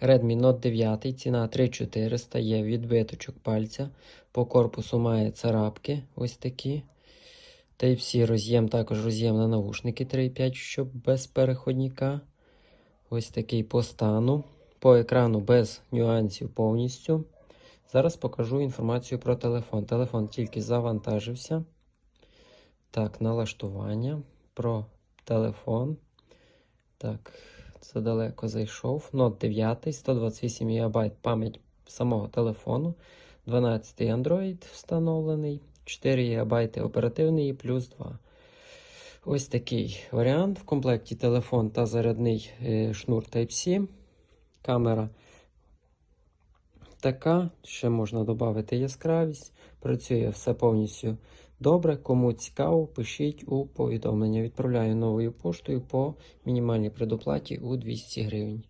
Redmi Note 9, ціна 3400, є відбиточок пальця. По корпусу має царапки ось такі. Type-C роз'єм, також роз'єм на навушники 3.5, щоб без переходника. Ось такий по стану. По екрану без нюансів повністю. Зараз покажу інформацію про телефон. Телефон тільки завантажився. Так, налаштування про телефон. Так, задалеко зайшов. Note 9, 128 ГБ пам'ять самого телефону. 12 Android встановлений. 4 ГБ оперативний і плюс 2. Ось такий варіант. В комплекті телефон та зарядний е, шнур Type-C. Камера така. Ще можна додати яскравість. Працює все повністю добре. Кому цікаво, пишіть у повідомлення. Відправляю новою поштою по мінімальній предоплаті у 200 гривень.